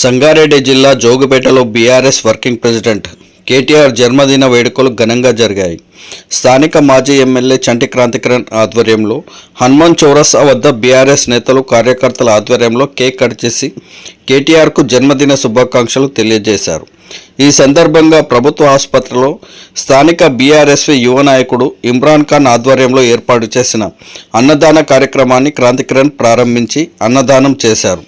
సంగారెడ్డి జిల్లా జోగుపేటలో BRS working president KTR జన్మదిన వేడుకలు ఘనంగా జరిగాయి. స్థానిక మాజీ ఎమ్మెల్యే చంటి క్రాంతికరణ్ ఆధ్వర్యంలో హనుమాన్ చౌరస్తా వద్ద బీఆర్ఎస్ నేతలు కార్యకర్తల ఆధ్వర్యంలో కేక్ కట్ చేసి కేటీఆర్కు జన్మదిన శుభాకాంక్షలు తెలియజేశారు. ఈ సందర్భంగా ప్రభుత్వ ఆసుపత్రిలో స్థానిక బీఆర్ఎస్వి యువ నాయకుడు ఇమ్రాన్ ఖాన్ ఆధ్వర్యంలో ఏర్పాటు చేసిన అన్నదాన కార్యక్రమాన్ని క్రాంతికిరణ్ ప్రారంభించి అన్నదానం చేశారు.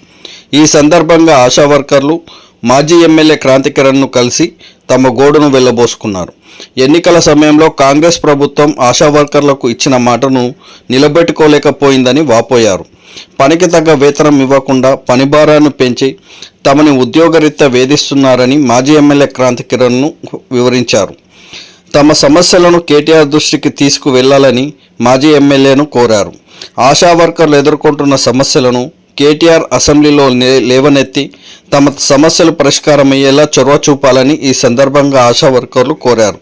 ఈ సందర్భంగా ఆశా వర్కర్లు మాజీ ఎమ్మెల్యే క్రాంతికిరణ్ను కలిసి తమ గోడును వెళ్ళబోసుకున్నారు. ఎన్నికల సమయంలో కాంగ్రెస్ ప్రభుత్వం ఆశా వర్కర్లకు ఇచ్చిన మాటను నిలబెట్టుకోలేకపోయిందని వాపోయారు. పనికి తగ్గ వేతనం ఇవ్వకుండా పనిభారాన్ని పెంచి తమని ఉద్యోగరీత్యా వేధిస్తున్నారని మాజీ ఎమ్మెల్యే క్రాంతికిరణ్ను వివరించారు. తమ సమస్యలను కేటీఆర్ దృష్టికి తీసుకువెళ్ళాలని మాజీ ఎమ్మెల్యేను కోరారు. ఆశా వర్కర్లు ఎదుర్కొంటున్న సమస్యలను కేటీఆర్ అసెంబ్లీలో లే- లేవనెత్తి తమ సమస్యలు పరిష్కారమయ్యేలా చొరవ చూపాలని ఈ సందర్భంగా ఆశా వర్కర్లు కోరారు.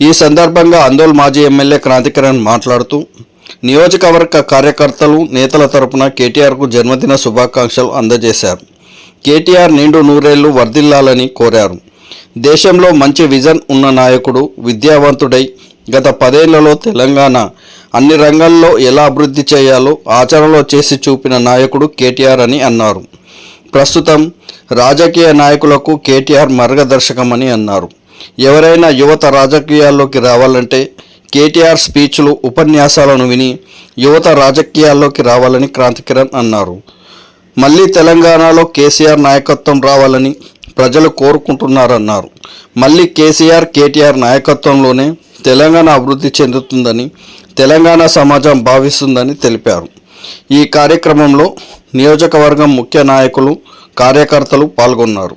ఈ సందర్భంగా అందోల్ మాజీ ఎమ్మెల్యే క్రాంతికరణ్ మాట్లాడుతూ నియోజకవర్గ కార్యకర్తలు నేతల తరపున కేటీఆర్కు జన్మదిన శుభాకాంక్షలు అందజేశారు. కేటీఆర్ నిండు నూరేళ్ళు వర్ధిల్లాలని కోరారు. దేశంలో మంచి విజన్ ఉన్న నాయకుడు విద్యావంతుడై గత పదేళ్ళలో తెలంగాణ అన్ని రంగాల్లో ఎలా అభివృద్ధి చేయాలో ఆచరణలో చేసి చూపిన నాయకుడు కేటీఆర్ అని అన్నారు. ప్రస్తుతం రాజకీయ నాయకులకు కేటీఆర్ మార్గదర్శకమని అన్నారు. ఎవరైనా యువత రాజకీయాల్లోకి రావాలంటే కేటీఆర్ స్పీచ్లు ఉపన్యాసాలను విని యువత రాజకీయాల్లోకి రావాలని క్రాంతికిరణ్ అన్నారు. మళ్ళీ తెలంగాణలో కేసీఆర్ నాయకత్వం రావాలని ప్రజలు కోరుకుంటున్నారన్నారు. మళ్ళీ కేసీఆర్ కేటీఆర్ నాయకత్వంలోనే తెలంగాణ అభివృద్ధి చెందుతుందని తెలంగాణ సమాజం భావిస్తుందని తెలిపారు. ఈ కార్యక్రమంలో నియోజకవర్గం ముఖ్య నాయకులు కార్యకర్తలు పాల్గొన్నారు.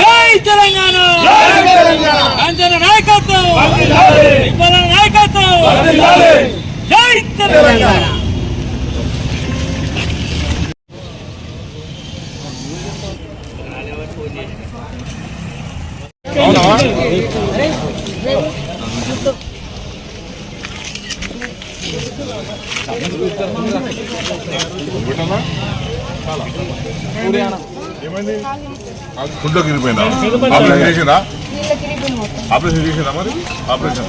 జై తెలంగాణ అంజన నాయకత్వం ఇవ్వాల నాయకత్వం జై తెలంగాణ ఫుడ్లో గిరిపోయిందా ఆపరేషన్ చేసిందా? ఆపరేషన్ చేసిందా మరి? ఆపరేషన్.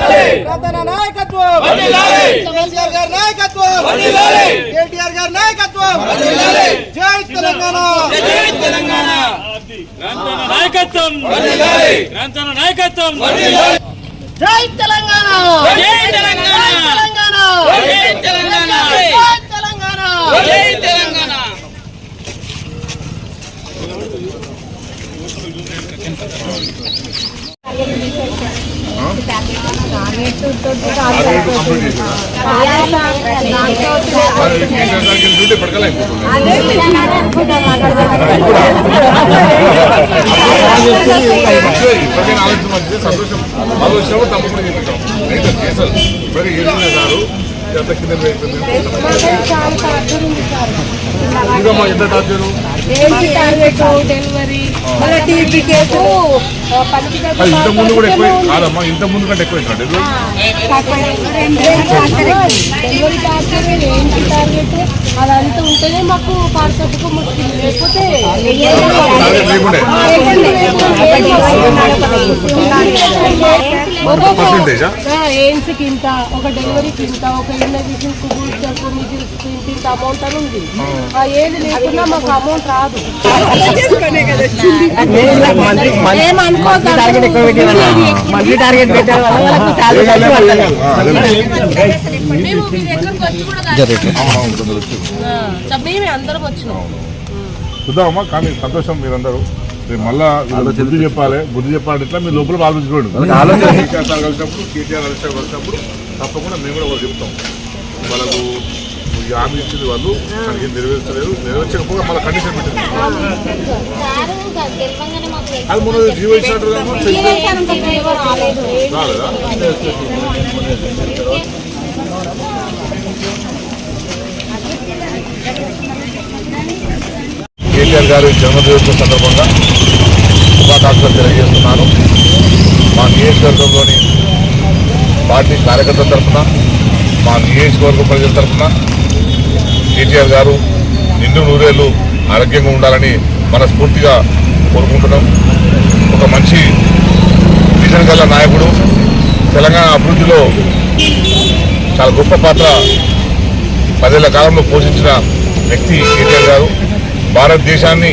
తెలంగాణ నాయకత్వం. కేసీఆర్ గారి నాయకత్వం. కేటీఆర్ గారి నాయకత్వం. జై తెలంగాణ. నాయకత్వం. నాయకత్వం. జై తెలంగాణ. జై తెలంగాణ. తెలంగాణ. జై తెలంగాణ. జై తెలంగాణ. జై తెలంగాణ. సంతోషం ఆలోచన తప్పకుండా చెప్తాం అయితే కేసులు మరి ఏదైనా గారు ఎంత కింద ఇంకా మా ఎంత టార్చరు. ఏంటి టార్గెట్ డెలివరీ. మళ్ళీ టీబీ కేసు ఇంత ముందు కూడా ఎక్కువ కాదమ్మా ఇంత ముందు కంటే ఎక్కువ. డెలివరీ టార్గెట్ ఏంటి టార్గెట్? అదంతా ఉంటేనే మాకు పార్సల్కు ముట్టింది. లేకపోతే లేకుండే. ఏంటికి ఇంత? ఒక డెలివరీకి ఇంత? ఒక ఇన్నోవేషన్ బూస్టర్కు ఇంత అమౌంట్ అని ఉంది. ఆ. ఏది లేకున్నా మాకు అమౌంట్ రాదు మంత్లీ టార్గెట్ పెట్టారు మీ చూద్దామమ్మా కానీ సంతోషం మీరందరూ. రేపు మళ్ళా బుద్ధి చెప్పాలి. బుద్ధి చెప్పాలంటే ఇట్లా మీరు లోపల ఆలోచించుకోండి కలిసినప్పుడు కేటీఆర్ కలిసి కలిసినప్పుడు తప్పకుండా మేము కూడా వాళ్ళు చెప్తాం. వాళ్ళకు హామీ ఇచ్చింది వాళ్ళు. మనకి నెరవేర్చలేదు. నెరవేర్చకపోగా మళ్ళీ కండిషన్ పెట్టింది. అది మొన్న జీవో ఇచ్చినట్టు. రాలేదా? కేటీఆర్ గారి జన్మదినోత్సవం సందర్భంగా శుభాకాంక్షలు తెలియజేస్తున్నాను. మా నియోజకవర్గంలోని పార్టీ కార్యకర్తల తరఫున మా నియోజకవర్గ ప్రజల తరఫున కేటీఆర్ గారు నిండు నూరేళ్ళు ఆరోగ్యంగా ఉండాలని మనస్ఫూర్తిగా కోరుకుంటున్నాం. ఒక మంచి విజన్ గల నాయకుడు తెలంగాణ అభివృద్ధిలో చాలా గొప్ప పాత్ర పదేళ్ళ కాలంలో పోషించిన వ్యక్తి కేటీఆర్ గారు. భారతదేశాన్ని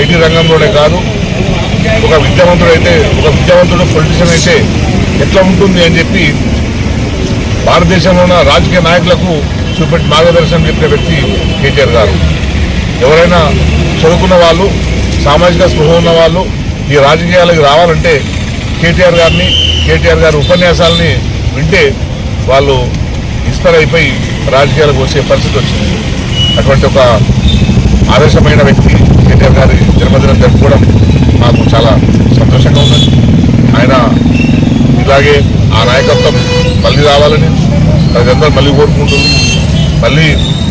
ఐటీ రంగంలోనే కాదు ఒక విద్యావంతుడు అయితే ఒక విద్యావంతుడు పొలిటిషియన్ అయితే ఎట్లా ఉంటుంది అని చెప్పి భారతదేశంలో ఉన్న రాజకీయ నాయకులకు చూపెట్టి మార్గదర్శనం చెప్పిన వ్యక్తి కేటీఆర్ గారు. ఎవరైనా చదువుకున్న వాళ్ళు సామాజిక స్పృహ ఉన్న వాళ్ళు ఈ రాజకీయాలకు రావాలంటే కేటీఆర్ గారిని కేటీఆర్ గారి ఉపన్యాసాలని వింటే వాళ్ళు ఇన్స్పైర్ అయిపోయి రాజకీయాలకు వచ్చే పరిస్థితి వచ్చింది. అటువంటి ఒక ఆదర్శమైన వ్యక్తి కేటీఆర్ గారి జన్మదినం జరుపుకోవడం నాకు చాలా సంతోషంగా ఉన్నది. ఆయన ఇలాగే ఆ నాయకత్వం మళ్ళీ రావాలని ప్రజలందరూ మళ్ళీ కోరుకుంటున్నారు. మళ్ళీ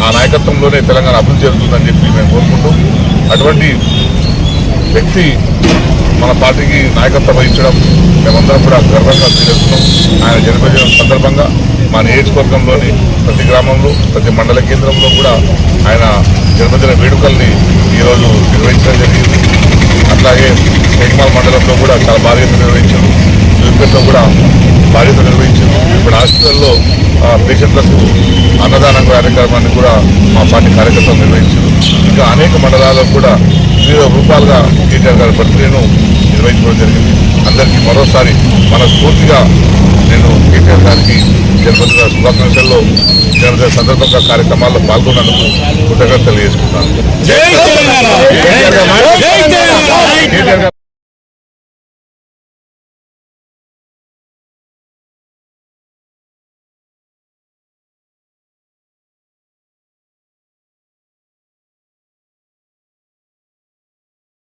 ఆ నాయకత్వంలోనే తెలంగాణ అభివృద్ధి జరుగుతుందని చెప్పి మేము కోరుకుంటూ అటువంటి వ్యక్తి మన పార్టీకి నాయకత్వం వహించడం మేమందరం కూడా గర్వంగా ఫీల్ ఆయన జన్మదినం సందర్భంగా మా నియోజకవర్గంలోని ప్రతి గ్రామంలో ప్రతి మండల కేంద్రంలో కూడా ఆయన జన్మదిన వేడుకల్ని ఈరోజు నిర్వహించడం జరిగింది. అట్లాగే మేఘమాల్ మండలంలో కూడా చాలా భారీగా నిర్వహించారు. జూపేటలో కూడా బాధ్యత నిర్వహించారు ఇప్పుడు హాస్పిటల్లో పేషెంట్లకు అన్నదానం కార్యక్రమాన్ని కూడా మా పార్టీ కార్యకర్తలు నిర్వహించారు. ఇంకా అనేక మండలాల్లో కూడా వివిధ రూపాలుగా కేటీఆర్ గారి బర్త్డేను నిర్వహించడం జరిగింది. అందరికీ మరోసారి మనస్ఫూర్తిగా నేను కేటీఆర్ గారికి జన్మదిన శుభాకాంక్షల్లో జన్మదిన సందర్భంగా కార్యక్రమాల్లో పాల్గొన్నందుకు కృతజ్ఞతలు తెలియజేసుకుంటాను